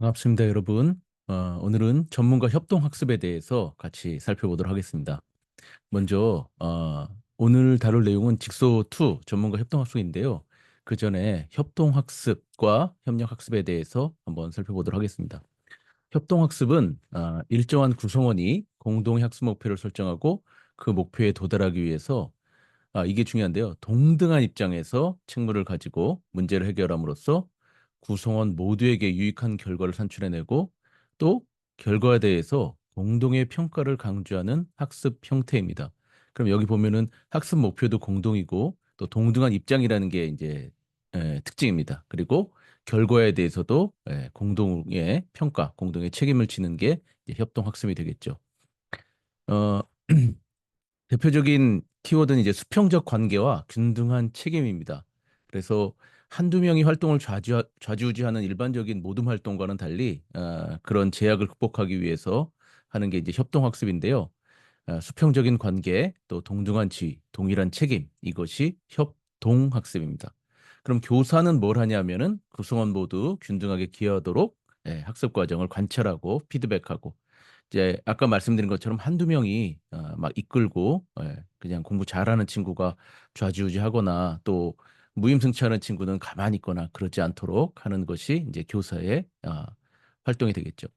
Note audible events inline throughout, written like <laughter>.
반갑습니다, 여러분. 어, 오늘은 전문가 협동 학습에 대해서 같이 살펴보도록 하겠습니다. 먼저 어, 오늘 다룰 내용은 직소 2 전문가 협동 학습인데요. 그 전에 협동 학습과 협력 학습에 대해서 한번 살펴보도록 하겠습니다. 협동 학습은 어, 일정한 구성원이 공동의 학습 목표를 설정하고 그 목표에 도달하기 위해서 아, 이게 중요한데요. 동등한 입장에서 책무를 가지고 문제를 해결함으로써 구성원 모두에게 유익한 결과를 산출해내고 또 결과에 대해서 공동의 평가를 강조하는 학습 형태입니다. 그럼 여기 보면은 학습 목표도 공동이고 또 동등한 입장이라는 게 이제 에, 특징입니다. 그리고 결과에 대해서도 에, 공동의 평가, 공동의 책임을 지는 게 협동 학습이 되겠죠. 어, <clears throat> 대표적인 키워드는 이제 수평적 관계와 균등한 책임입니다. 그래서 한두 명이 활동을 좌지, 좌지우 지하는 일반적인 모둠 활동과는 달리 어, 그런 제약을 극복하기 위해서 하는 게 이제 협동 학습인데요. 어, 수평적인 관계, 또 동등한 지위, 동일한 책임 이것이 협동 학습입니다. 그럼 교사는 뭘 하냐면은 구성원 모두 균등하게 기여하도록 예, 학습 과정을 관찰하고 피드백하고 이제 아까 말씀드린 것처럼 한두 명이 어, 막 이끌고 예, 그냥 공부 잘하는 친구가 좌지우지하거나 또 무임승차하는 친구는 가만히 있거나 그러지 않도록 하는 것이 이제 교사의 어, 활동이 되겠죠.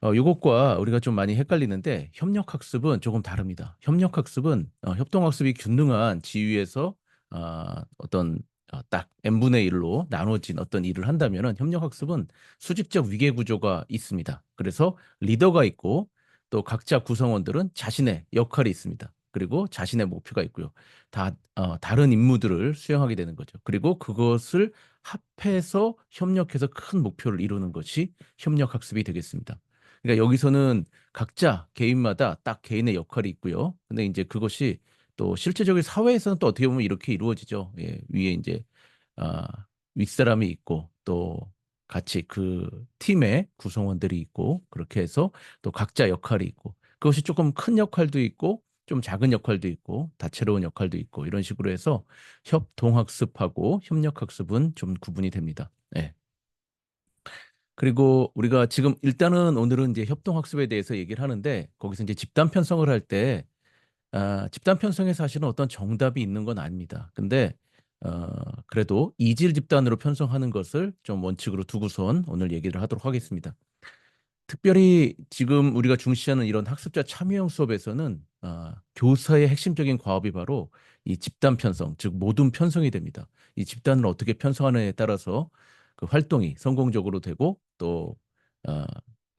어, 이것과 우리가 좀 많이 헷갈리는데 협력학습은 조금 다릅니다. 협력학습은 어, 협동학습이 균등한 지위에서 어, 어떤 어, 딱 n분의 1로 나눠진 어떤 일을 한다면은 협력학습은 수직적 위계 구조가 있습니다. 그래서 리더가 있고 또 각자 구성원들은 자신의 역할이 있습니다. 그리고 자신의 목표가 있고요. 다 어, 다른 임무들을 수행하게 되는 거죠. 그리고 그것을 합해서 협력해서 큰 목표를 이루는 것이 협력 학습이 되겠습니다. 그러니까 여기서는 각자 개인마다 딱 개인의 역할이 있고요. 근데 이제 그것이 또 실제적인 사회에서는 또 어떻게 보면 이렇게 이루어지죠. 예, 위에 이제 아, 윗사람이 있고 또 같이 그 팀의 구성원들이 있고 그렇게 해서 또 각자 역할이 있고 그것이 조금 큰 역할도 있고 좀 작은 역할도 있고 다채로운 역할도 있고 이런 식으로 해서 협동학습하고 협력학습은 좀 구분이 됩니다. 네. 그리고 우리가 지금 일단은 오늘은 이제 협동학습에 대해서 얘기를 하는데 거기서 이제 집단 편성을 할때 아, 집단 편성에 사실은 어떤 정답이 있는 건 아닙니다. 근데 어, 그래도 이질 집단으로 편성하는 것을 좀 원칙으로 두고선 오늘 얘기를 하도록 하겠습니다. 특별히 지금 우리가 중시하는 이런 학습자 참여형 수업에서는 어, 교사의 핵심적인 과업이 바로 이 집단 편성, 즉 모든 편성이 됩니다. 이 집단을 어떻게 편성하느냐에 따라서 그 활동이 성공적으로 되고 또 어,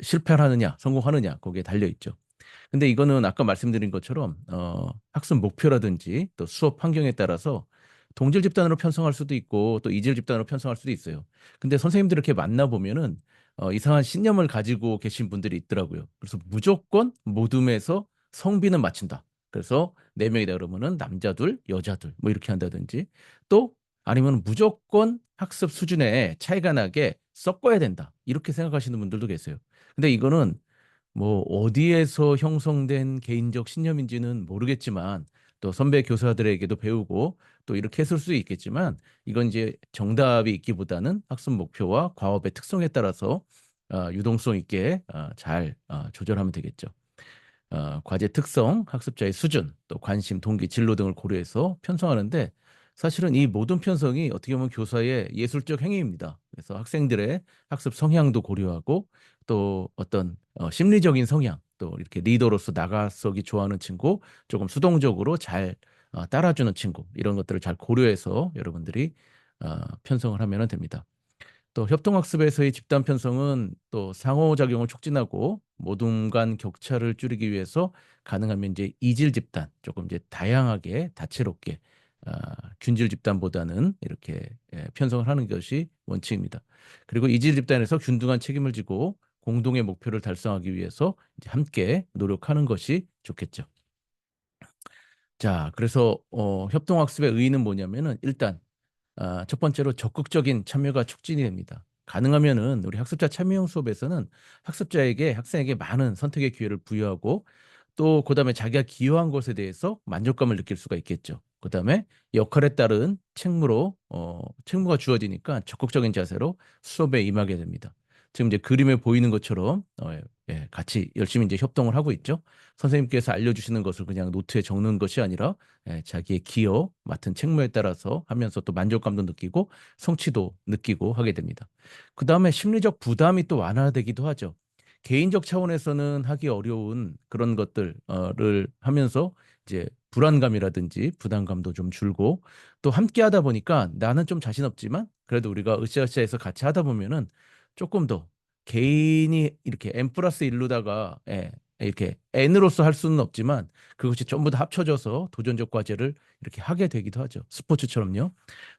실패하느냐, 성공하느냐 거기에 달려 있죠. 근데 이거는 아까 말씀드린 것처럼 어, 학습 목표라든지 또 수업 환경에 따라서 동질 집단으로 편성할 수도 있고 또 이질 집단으로 편성할 수도 있어요. 근데 선생님들 이렇게 만나 보면은 어, 이상한 신념을 가지고 계신 분들이 있더라고요. 그래서 무조건 모둠에서 성비는 맞춘다. 그래서 네 명이다 그러면은 남자 둘, 여자 둘, 뭐 이렇게 한다든지 또 아니면 무조건 학습 수준에 차이가 나게 섞어야 된다. 이렇게 생각하시는 분들도 계세요. 근데 이거는 뭐 어디에서 형성된 개인적 신념인지는 모르겠지만 또 선배 교사들에게도 배우고 또 이렇게 했을 수 있겠지만 이건 이제 정답이 있기보다는 학습 목표와 과업의 특성에 따라서 어, 유동성 있게 어, 잘 어, 조절하면 되겠죠. 어, 과제 특성, 학습자의 수준, 또 관심, 동기, 진로 등을 고려해서 편성하는데 사실은 이 모든 편성이 어떻게 보면 교사의 예술적 행위입니다. 그래서 학생들의 학습 성향도 고려하고 또 어떤 어, 심리적인 성향, 또 이렇게 리더로서 나가서기 좋아하는 친구, 조금 수동적으로 잘 어, 따라주는 친구 이런 것들을 잘 고려해서 여러분들이 어, 편성을 하면 됩니다. 또 협동학습에서의 집단 편성은 또 상호작용을 촉진하고 모둠 간 격차를 줄이기 위해서 가능하면 이제 이질 집단 조금 이제 다양하게 다채롭게 어, 균질 집단보다는 이렇게 예, 편성을 하는 것이 원칙입니다. 그리고 이질 집단에서 균등한 책임을 지고 공동의 목표를 달성하기 위해서 이제 함께 노력하는 것이 좋겠죠. 자, 그래서 어, 협동학습의 의의는 뭐냐면은 일단 아, 첫 번째로 적극적인 참여가 촉진이 됩니다. 가능하면은 우리 학습자 참여형 수업에서는 학습자에게 학생에게 많은 선택의 기회를 부여하고 또 그다음에 자기가 기여한 것에 대해서 만족감을 느낄 수가 있겠죠. 그다음에 역할에 따른 책무로 어, 책무가 주어지니까 적극적인 자세로 수업에 임하게 됩니다. 지금 이제 그림에 보이는 것처럼 어, 예, 같이 열심히 이제 협동을 하고 있죠. 선생님께서 알려주시는 것을 그냥 노트에 적는 것이 아니라 예, 자기의 기여 맡은 책무에 따라서 하면서 또 만족감도 느끼고 성취도 느끼고 하게 됩니다. 그 다음에 심리적 부담이 또 완화되기도 하죠. 개인적 차원에서는 하기 어려운 그런 것들을 하면서 이제 불안감이라든지 부담감도 좀 줄고 또 함께 하다 보니까 나는 좀 자신 없지만 그래도 우리가 으쌰으쌰해서 같이 하다 보면은 조금 더 개인이 이렇게 n 플러스 1로다가 예, 이렇게 n으로서 할 수는 없지만 그것이 전부 다 합쳐져서 도전적 과제를 이렇게 하게 되기도 하죠. 스포츠처럼요.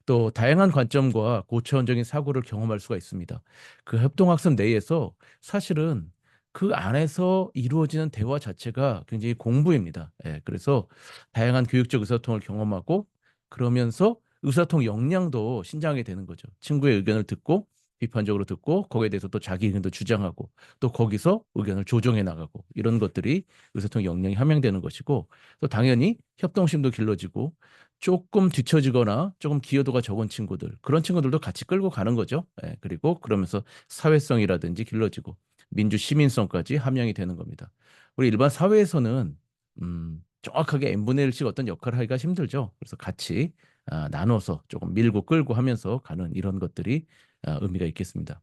또 다양한 관점과 고차원적인 사고를 경험할 수가 있습니다. 그 협동학습 내에서 사실은 그 안에서 이루어지는 대화 자체가 굉장히 공부입니다. 예, 그래서 다양한 교육적 의사소통을 경험하고 그러면서 의사소통 역량도 신장하게 되는 거죠. 친구의 의견을 듣고 비판적으로 듣고 거기에 대해서 또 자기 의견도 주장하고 또 거기서 의견을 조정해 나가고 이런 것들이 의사소통 역량이 함양되는 것이고 또 당연히 협동심도 길러지고 조금 뒤처지거나 조금 기여도가 적은 친구들 그런 친구들도 같이 끌고 가는 거죠. 예, 그리고 그러면서 사회성이라든지 길러지고 민주 시민성까지 함양이 되는 겁니다. 우리 일반 사회에서는 음, 정확하게 n분의 1씩 어떤 역할을 하기가 힘들죠. 그래서 같이 아, 나눠서 조금 밀고 끌고 하면서 가는 이런 것들이 아, 의미가 있겠습니다.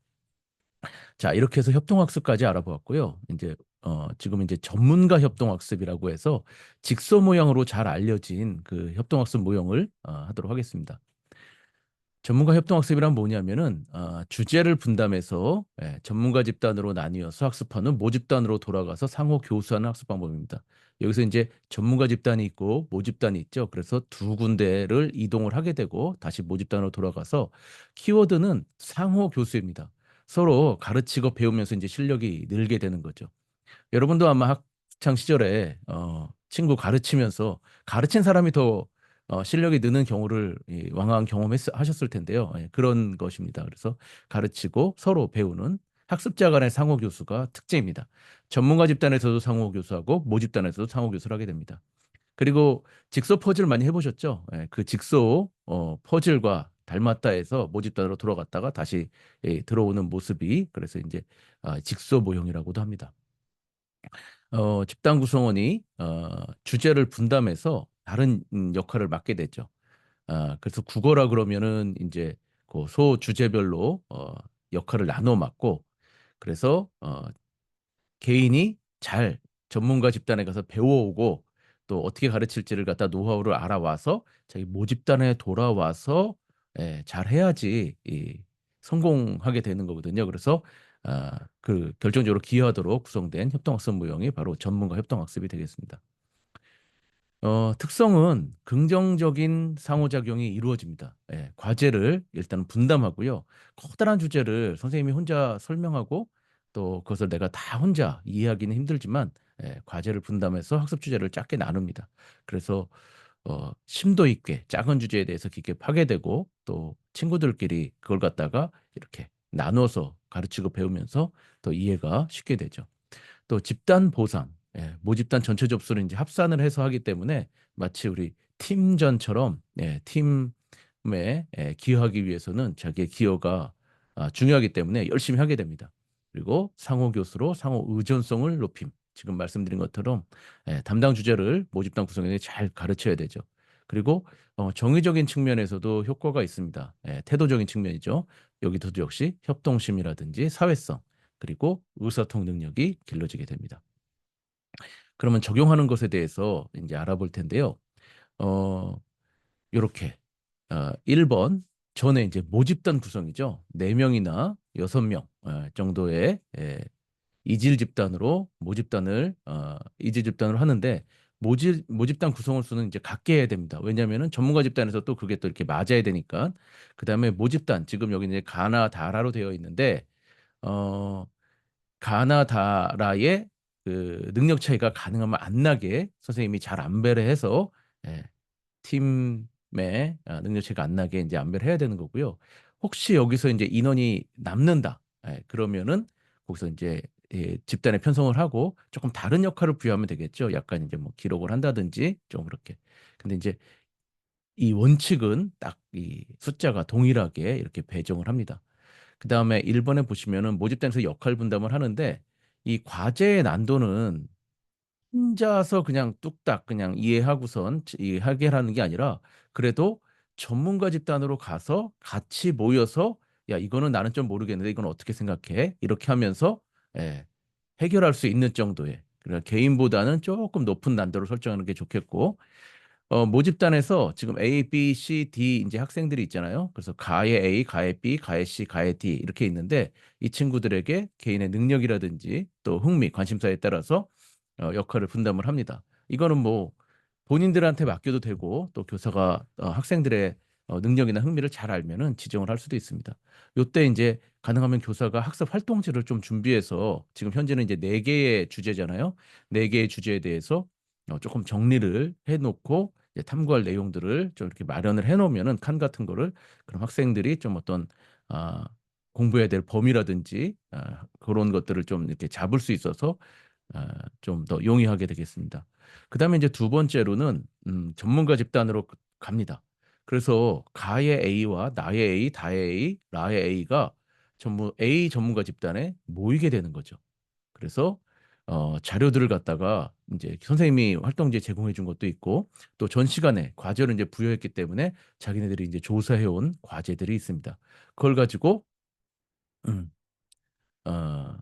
자, 이렇게 해서 협동학습까지 알아보았고요. 이제 어, 지금 이제 전문가 협동학습이라고 해서 직소 모형으로 잘 알려진 그 협동학습 모형을 어, 하도록 하겠습니다. 전문가 협동학습이란 뭐냐면은 어, 주제를 분담해서 예, 전문가 집단으로 나뉘어서 학습하는 모집단으로 돌아가서 상호 교수하는 학습 방법입니다. 여기서 이제 전문가 집단이 있고 모집단이 있죠. 그래서 두 군데를 이동을 하게 되고 다시 모집단으로 돌아가서 키워드는 상호 교수입니다. 서로 가르치고 배우면서 이제 실력이 늘게 되는 거죠. 여러분도 아마 학창 시절에 어, 친구 가르치면서 가르친 사람이 더 어, 실력이 느는 경우를 이, 왕왕 경험하셨을 텐데요. 예, 그런 것입니다. 그래서 가르치고 서로 배우는 학습자 간의 상호 교수가 특징입니다. 전문가 집단에서도 상호 교수하고 모 집단에서도 상호 교수를 하게 됩니다. 그리고 직소 퍼즐 많이 해보셨죠? 예, 그 직소 어, 퍼즐과 닮았다 해서 모집단으로 돌아갔다가 다시 예, 들어오는 모습이 그래서 이제 아, 직소 모형이라고도 합니다. 어, 집단 구성원이 어, 주제를 분담해서 다른 음, 역할을 맡게 되죠. 아, 그래서 국어라 그러면은 이제 그 소 주제별로 어, 역할을 나눠 맡고 그래서 어, 개인이 잘 전문가 집단에 가서 배워오고 또 어떻게 가르칠지를 갖다 노하우를 알아와서 자기 모집단에 돌아와서 예, 잘 해야지 이, 성공하게 되는 거거든요. 그래서 아, 그 결정적으로 기여하도록 구성된 협동학습 모형이 바로 전문가 협동학습이 되겠습니다. 어, 특성은 긍정적인 상호작용이 이루어집니다. 예, 과제를 일단 분담하고요. 커다란 주제를 선생님이 혼자 설명하고 또 그것을 내가 다 혼자 이해하기는 힘들지만 예, 과제를 분담해서 학습 주제를 작게 나눕니다. 그래서 어, 심도 있게 작은 주제에 대해서 깊게 파괴되고 또 친구들끼리 그걸 갖다가 이렇게 나눠서 가르치고 배우면서 더 이해가 쉽게 되죠. 또 집단 보상, 예, 모집단 전체 접수를 이제 합산을 해서 하기 때문에 마치 우리 팀전처럼 예, 팀에 예, 기여하기 위해서는 자기의 기여가 아, 중요하기 때문에 열심히 하게 됩니다. 그리고 상호 교수로 상호 의존성을 높임. 지금 말씀드린 것처럼 예, 담당 주제를 모집단 구성원이 잘 가르쳐야 되죠. 그리고 어, 정의적인 측면에서도 효과가 있습니다. 예, 태도적인 측면이죠. 여기도 역시 협동심이라든지 사회성 그리고 의사통 능력이 길러지게 됩니다. 그러면 적용하는 것에 대해서 이제 알아볼 텐데요. 어, 요렇게 어, 1번 전에 이제 모집단 구성이죠. 4명이나 6명 어, 정도의 예, 이질 집단으로 모집단을 어, 이질 집단으로 하는데 모집 모집단 구성을 수는 이제 같게 해야 됩니다. 왜냐하면은 전문가 집단에서 또 그게 또 이렇게 맞아야 되니까. 그 다음에 모집단 지금 여기 이제 가나 다라로 되어 있는데 어 가나 다라의 그 능력 차이가 가능하면 안 나게 선생님이 잘 안배를 해서 예, 팀의 아, 능력 차이가 안 나게 이제 안배를 해야 되는 거고요. 혹시 여기서 이제 인원이 남는다. 예, 그러면은 거기서 이제 예, 집단에 편성을 하고 조금 다른 역할을 부여하면 되겠죠. 약간 이제 뭐 기록을 한다든지 좀 그렇게. 근데 이제 이 원칙은 딱 이 숫자가 동일하게 이렇게 배정을 합니다. 그 다음에 1번에 보시면은 모집단에서 역할 분담을 하는데 이 과제의 난도는 혼자서 그냥 뚝딱 그냥 이해하고선 이 해결하는 게 아니라 그래도 전문가 집단으로 가서 같이 모여서 야 이거는 나는 좀 모르겠는데 이건 어떻게 생각해? 이렇게 하면서 예, 해결할 수 있는 정도의 그러니까 개인보다는 조금 높은 난도를 설정하는 게 좋겠고 어, 모집단에서 지금 A, B, C, D 이제 학생들이 있잖아요. 그래서 가의 A, 가의 B, 가의 C, 가의 D 이렇게 있는데 이 친구들에게 개인의 능력이라든지 또 흥미, 관심사에 따라서 어, 역할을 분담을 합니다. 이거는 뭐 본인들한테 맡겨도 되고 또 교사가 어, 학생들의 어, 능력이나 흥미를 잘 알면은 지정을 할 수도 있습니다. 요때 이제 가능하면 교사가 학습 활동지를 좀 준비해서 지금 현재는 이제 네 개의 주제잖아요. 네 개의 주제에 대해서 어, 조금 정리를 해놓고 이제 탐구할 내용들을 좀 이렇게 마련을 해놓으면은 칸 같은 거를 그럼 학생들이 좀 어떤 아, 공부해야 될 범위라든지 아, 그런 것들을 좀 이렇게 잡을 수 있어서 아, 좀 더 용이하게 되겠습니다. 그 다음에 이제 두 번째로는 음, 전문가 집단으로 그- 갑니다. 그래서 가의 A와 나의 A, 다의 A, 라의 A가 전부 A 전문가 집단에 모이게 되는 거죠. 그래서 어, 자료들을 갖다가 이제 선생님이 활동지에 제공해 준 것도 있고 또 전 시간에 과제를 이제 부여했기 때문에 자기네들이 이제 조사해 온 과제들이 있습니다. 그걸 가지고 음, 어,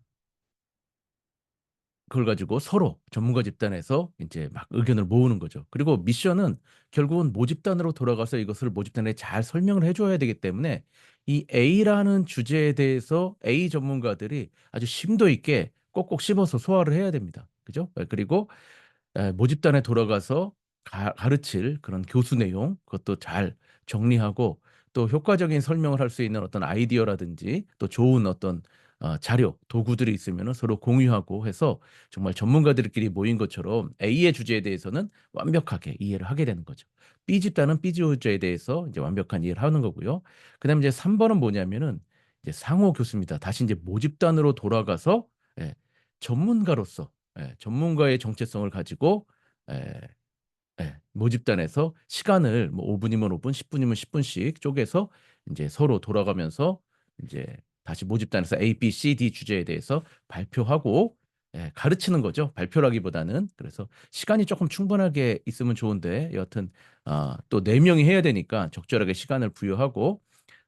그걸 가지고 서로 전문가 집단에서 이제 막 의견을 모으는 거죠. 그리고 미션은 결국은 모집단으로 돌아가서 이것을 모집단에 잘 설명을 해줘야 되기 때문에 이 A라는 주제에 대해서 A 전문가들이 아주 심도 있게 꼭꼭 씹어서 소화를 해야 됩니다. 그죠? 예, 그리고 에, 모집단에 돌아가서 가, 가르칠 그런 교수 내용 그것도 잘 정리하고 또 효과적인 설명을 할 수 있는 어떤 아이디어라든지 또 좋은 어떤 어, 자료, 도구들이 있으면 서로 공유하고 해서 정말 전문가들끼리 모인 것처럼 A의 주제에 대해서는 완벽하게 이해를 하게 되는 거죠. B 집단은 B 주제에 대해서 이제 완벽한 이해를 하는 거고요. 그다음에 이제 3번은 뭐냐면은 이제 상호 교수입니다. 다시 이제 모집단으로 돌아가서 예, 전문가로서 예, 전문가의 정체성을 가지고 예, 예, 모집단에서 시간을 뭐 5분이면 5분, 10분이면 10분씩 쪼개서 이제 서로 돌아가면서 이제 다시 모집단에서 A, B, C, D 주제에 대해서 발표하고 예, 가르치는 거죠. 발표라기보다는 그래서 시간이 조금 충분하게 있으면 좋은데 여하튼 아, 또 네 명이 해야 되니까 적절하게 시간을 부여하고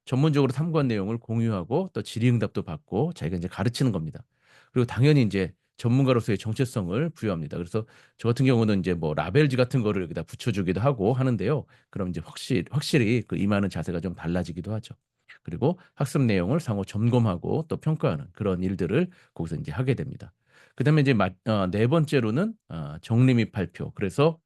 전문적으로 탐구한 내용을 공유하고 또 질의응답도 받고 자기가 이제 가르치는 겁니다. 그리고 당연히 이제 전문가로서의 정체성을 부여합니다. 그래서 저 같은 경우는 이제 뭐 라벨지 같은 거를 여기다 붙여주기도 하고 하는데요. 그럼 이제 확실히 확실히 그 임하는 자세가 좀 달라지기도 하죠. 그리고 학습 내용을 상호 점검하고 또 평가하는 그런 일들을 거기서 이제 하게 됩니다. 그다음에 이제 마, 어, 네 번째로는 어, 정리 및 발표. 그래서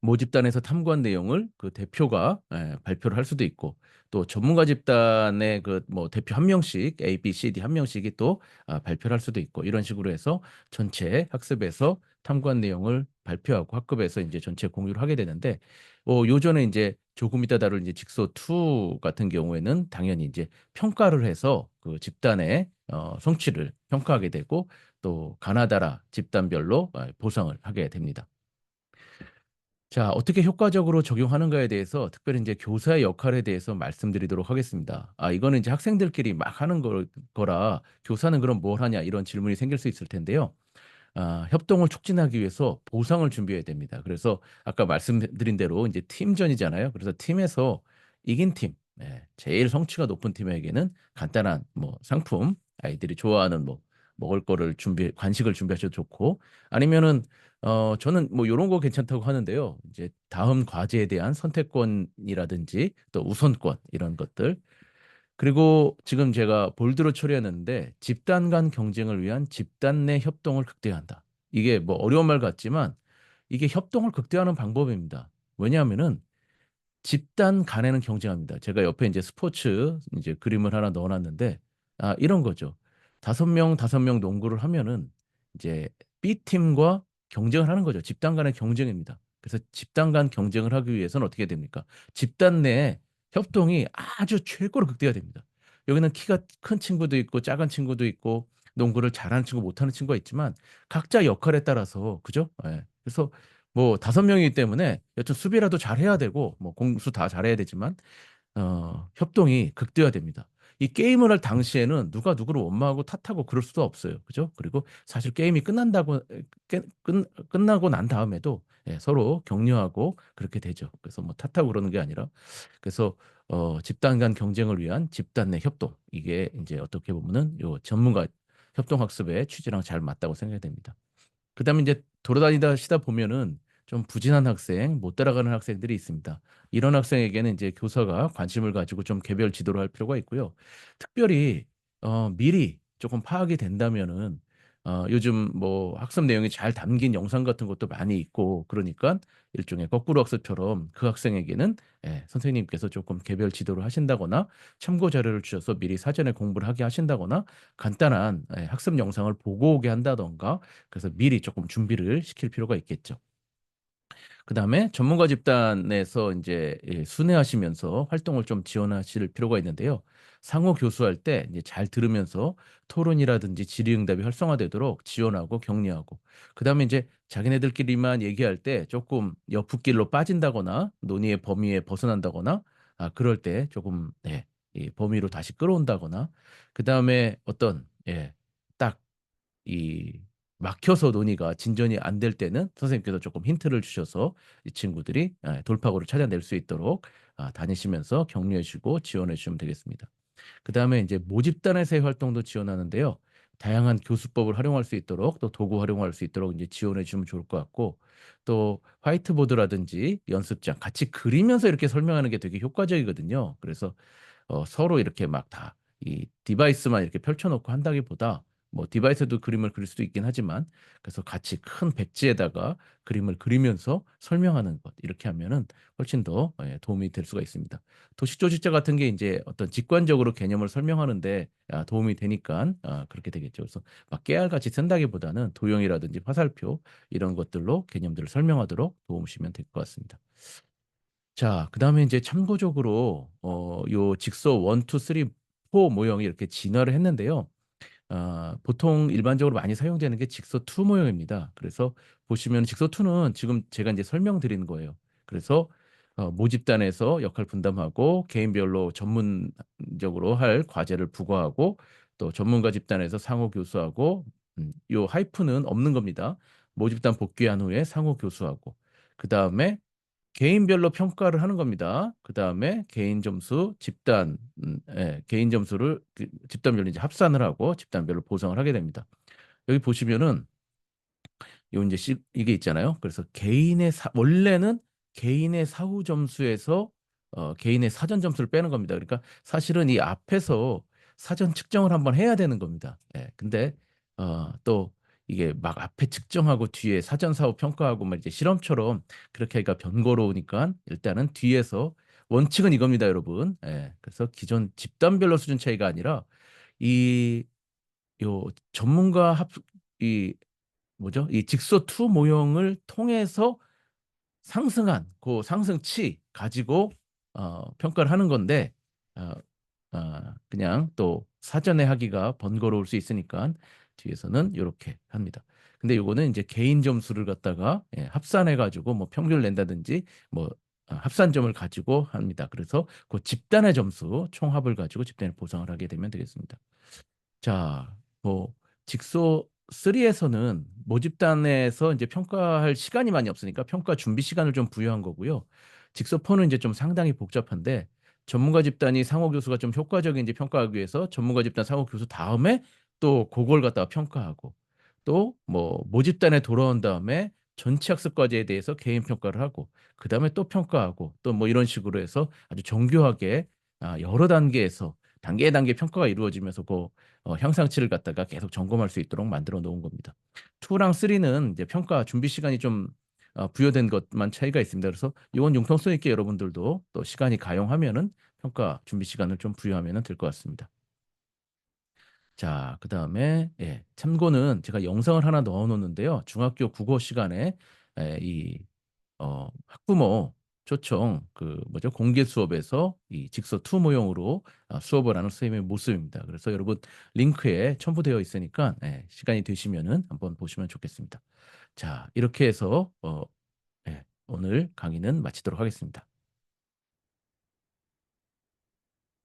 모집단에서 탐구한 내용을 그 대표가 예, 발표를 할 수도 있고 또 전문가 집단의 그 뭐 대표 한 명씩 A, B, C, D 한 명씩이 또 아, 발표를 할 수도 있고 이런 식으로 해서 전체 학습에서 탐구한 내용을 발표하고 학급에서 이제 전체 공유를 하게 되는데 어, 요전에 이제 조금 이따 다룰 이제 직소 2 같은 경우에는 당연히 이제 평가를 해서 그 집단의 어, 성취를 평가하게 되고 또 가나다라 집단별로 아, 보상을 하게 됩니다. 자, 어떻게 효과적으로 적용하는가에 대해서 특별히 이제 교사의 역할에 대해서 말씀드리도록 하겠습니다. 아, 이거는 이제 학생들끼리 막 하는 거, 거라 교사는 그럼 뭘 하냐 이런 질문이 생길 수 있을 텐데요. 아, 협동을 촉진하기 위해서 보상을 준비해야 됩니다. 그래서 아까 말씀드린 대로 이제 팀전이잖아요. 그래서 팀에서 이긴 팀, 예, 제일 성취가 높은 팀에게는 간단한 뭐 상품, 아이들이 좋아하는 뭐 먹을 거를 준비, 간식을 준비하셔도 좋고 아니면은 어 저는 뭐 요런 거 괜찮다고 하는데요. 이제 다음 과제에 대한 선택권이라든지 또 우선권 이런 것들 그리고 지금 제가 볼드로 처리했는데 집단 간 경쟁을 위한 집단 내 협동을 극대화한다. 이게 뭐 어려운 말 같지만 이게 협동을 극대화하는 방법입니다. 왜냐하면은 집단 간에는 경쟁합니다. 제가 옆에 이제 스포츠 이제 그림을 하나 넣어놨는데 아 이런 거죠. 다섯 명 다섯 명 농구를 하면은 이제 B 팀과 경쟁을 하는 거죠. 집단 간의 경쟁입니다. 그래서 집단 간 경쟁을 하기 위해서는 어떻게 됩니까? 집단 내에 협동이 아주 최고로 극대화됩니다. 여기는 키가 큰 친구도 있고 작은 친구도 있고 농구를 잘하는 친구 못하는 친구가 있지만 각자 역할에 따라서 그죠? 예. 그래서 뭐 다섯 명이기 때문에 여튼 수비라도 잘 해야 되고 뭐 공수 다 잘해야 되지만 어, 협동이 극대화됩니다. 이 게임을 할 당시에는 누가 누구를 원망하고 탓하고 그럴 수도 없어요. 그죠? 그리고 사실 게임이 끝난다고 끝, 끝, 끝나고 난 다음에도 예, 서로 격려하고 그렇게 되죠. 그래서 뭐 탓하고 그러는 게 아니라 그래서 어, 집단 간 경쟁을 위한 집단 내 협동 이게 이제 어떻게 보면은 요 전문가 협동 학습의 취지랑 잘 맞다고 생각이 됩니다. 그다음에 이제 돌아다니다 시다 보면은 좀 부진한 학생, 못 따라가는 학생들이 있습니다. 이런 학생에게는 이제 교사가 관심을 가지고 좀 개별 지도를 할 필요가 있고요. 특별히 어, 미리 조금 파악이 된다면은 어, 요즘 뭐 학습 내용이 잘 담긴 영상 같은 것도 많이 있고 그러니까 일종의 거꾸로 학습처럼 그 학생에게는 예, 선생님께서 조금 개별 지도를 하신다거나 참고 자료를 주셔서 미리 사전에 공부를 하게 하신다거나 간단한 예, 학습 영상을 보고 오게 한다던가 그래서 미리 조금 준비를 시킬 필요가 있겠죠. 그 다음에 전문가 집단에서 이제 예, 순회하시면서 활동을 좀 지원하실 필요가 있는데요. 상호 교수할 때 잘 들으면서 토론이라든지 질의응답이 활성화되도록 지원하고 격려하고 그 다음에 이제 자기네들끼리만 얘기할 때 조금 옆길로 빠진다거나 논의의 범위에 벗어난다거나 아 그럴 때 조금 네, 이 범위로 다시 끌어온다거나 그 다음에 어떤 예, 딱이 막혀서 논의가 진전이 안 될 때는 선생님께서 조금 힌트를 주셔서 이 친구들이 예, 돌파구를 찾아낼 수 있도록 아, 다니시면서 격려해 주시고 지원해 주시면 되겠습니다. 그 다음에 이제 모집단에서의 활동도 지원하는데요. 다양한 교수법을 활용할 수 있도록 또 도구 활용할 수 있도록 이제 지원해 주면 좋을 것 같고 또 화이트보드라든지 연습장 같이 그리면서 이렇게 설명하는 게 되게 효과적이거든요. 그래서 어, 서로 이렇게 막 다 이 디바이스만 이렇게 펼쳐놓고 한다기보다 뭐 디바이스도 그림을 그릴 수도 있긴 하지만 그래서 같이 큰 백지에다가 그림을 그리면서 설명하는 것 이렇게 하면은 훨씬 더 예, 도움이 될 수가 있습니다. 도식조직자 같은 게 이제 어떤 직관적으로 개념을 설명하는데 아, 도움이 되니까 아, 그렇게 되겠죠. 그래서 막 깨알같이 쓴다기보다는 도형이라든지 화살표 이런 것들로 개념들을 설명하도록 도움주시면 될 것 같습니다. 자, 그 다음에 이제 참고적으로 어, 요 직소 1, 2, 3, 4 모형이 이렇게 진화를 했는데요. 아, 보통 일반적으로 많이 사용되는 게 직소2 모형입니다. 그래서 보시면 직소2는 지금 제가 이제 설명드리는 거예요. 그래서 어, 모집단에서 역할 분담하고 개인별로 전문적으로 할 과제를 부과하고 또 전문가 집단에서 상호 교수하고 음, 요 하이프는 없는 겁니다. 모집단 복귀한 후에 상호 교수하고 그 다음에 개인별로 평가를 하는 겁니다. 그 다음에 개인 점수, 집단, 음, 예, 개인 점수를 그 집단별로 이제 합산을 하고 집단별로 보상을 하게 됩니다. 여기 보시면은 요 이제 시, 이게 있잖아요. 그래서 개인의 사, 원래는 개인의 사후 점수에서 어, 개인의 사전 점수를 빼는 겁니다. 그러니까 사실은 이 앞에서 사전 측정을 한번 해야 되는 겁니다. 예, 근데 어, 또 이게 막 앞에 측정하고 뒤에 사전 사후 평가하고 막 이제 실험처럼 그렇게 하기가 번거로우니까 일단은 뒤에서 원칙은 이겁니다, 여러분. 예. 그래서 기존 집단별로 수준 차이가 아니라 이 요 전문가 합 이 뭐죠? 이 직소 투 모형을 통해서 상승한 그 상승치 가지고 어 평가를 하는 건데 어, 어 그냥 또 사전에 하기가 번거로울 수 있으니까 뒤에서는 이렇게 합니다. 근데 요거는 이제 개인 점수를 갖다가 예, 합산해 가지고 뭐 평균을 낸다든지 뭐 어, 합산점을 가지고 합니다. 그래서 그 집단의 점수 총합을 가지고 집단의 보상을 하게 되면 되겠습니다. 자, 뭐 직소 3에서는 모집단에서 이제 평가할 시간이 많이 없으니까 평가 준비 시간을 좀 부여한 거고요. 직소 4는 이제 좀 상당히 복잡한데 전문가 집단이 상호 교수가 좀 효과적인지 평가하기 위해서 전문가 집단 상호 교수 다음에 또 그걸 갖다가 평가하고 또 뭐 모집단에 돌아온 다음에 전체 학습 과제에 대해서 개인 평가를 하고 그 다음에 또 평가하고 또 뭐 이런 식으로 해서 아주 정교하게 아 여러 단계에서 단계 단계 평가가 이루어지면서 그 어, 향상치를 갖다가 계속 점검할 수 있도록 만들어 놓은 겁니다. 2랑 3는 이제 평가 준비 시간이 좀 어, 부여된 것만 차이가 있습니다. 그래서 이건 융통성 있게 여러분들도 또 시간이 가용하면은 평가 준비 시간을 좀 부여하면 될 것 같습니다. 자, 그 다음에 예, 참고는 제가 영상을 하나 넣어 놓는데요. 중학교 국어 시간에 에, 이 어, 학부모 초청 그 뭐죠? 공개 수업에서 이 직서 투 모형으로 아, 수업을 하는 선생님의 모습입니다. 그래서 여러분 링크에 첨부되어 있으니까 예, 시간이 되시면은 한번 보시면 좋겠습니다. 자, 이렇게 해서 어, 예, 오늘 강의는 마치도록 하겠습니다.